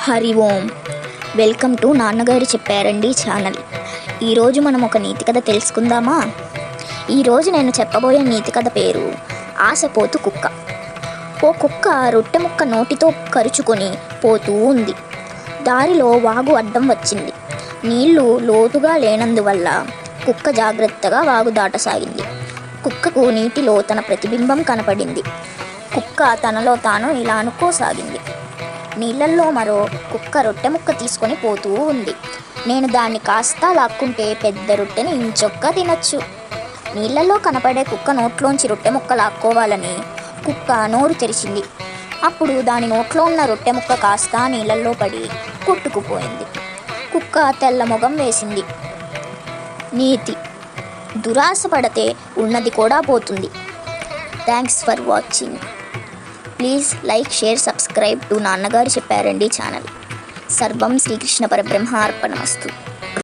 Hari Om. Welcome to నాన్నగారు చెప్పారండి channel. ఈరోజు మనం ఒక నీతి కథ తెలుసుకుందామా? ఈరోజు నేను చెప్పబోయే నీతి కథ పేరు ఆశపోతు కుక్క. ఓ కుక్క రొట్టె ముక్క నోటితో కరుచుకొని పోతూ ఉంది. దారిలో వాగు అడ్డం వచ్చింది. నీళ్ళు లోతుగా లేనందువల్ల కుక్క జాగ్రత్తగా వాగు దాటసాగింది. కుక్కకు నీటిలో తన ప్రతిబింబం కనపడింది. కుక్క తనలో తాను ఇలా అనుకోసాగింది. నీళ్ళల్లో మరో కుక్క రొట్టె ముక్క తీసుకొని పోతూ ఉంది. నేను దాన్ని కాస్త లాక్కుంటే పెద్ద రొట్టెని ఇంచొక్క తినచ్చు. నీళ్ళల్లో కనపడే కుక్క నోట్లోంచి రొట్టె ముక్క లాక్కోవాలని కుక్క నోరు తెరిచింది. అప్పుడు దాని నోట్లో ఉన్న రొట్టె ముక్క కాస్త నీళ్ళల్లో పడి కొట్టుకుపోయింది. కుక్క తెల్ల మొగం వేసింది. నీతి దురాశ పడితే ఉన్నది కూడా పోతుంది. Thanks for watching. Please like share subscribe. To నాన్నగారు చెప్పారండి ఛానల్. సర్వం శ్రీకృష్ణ పరబ్రహ్మ అర్పణమస్తు.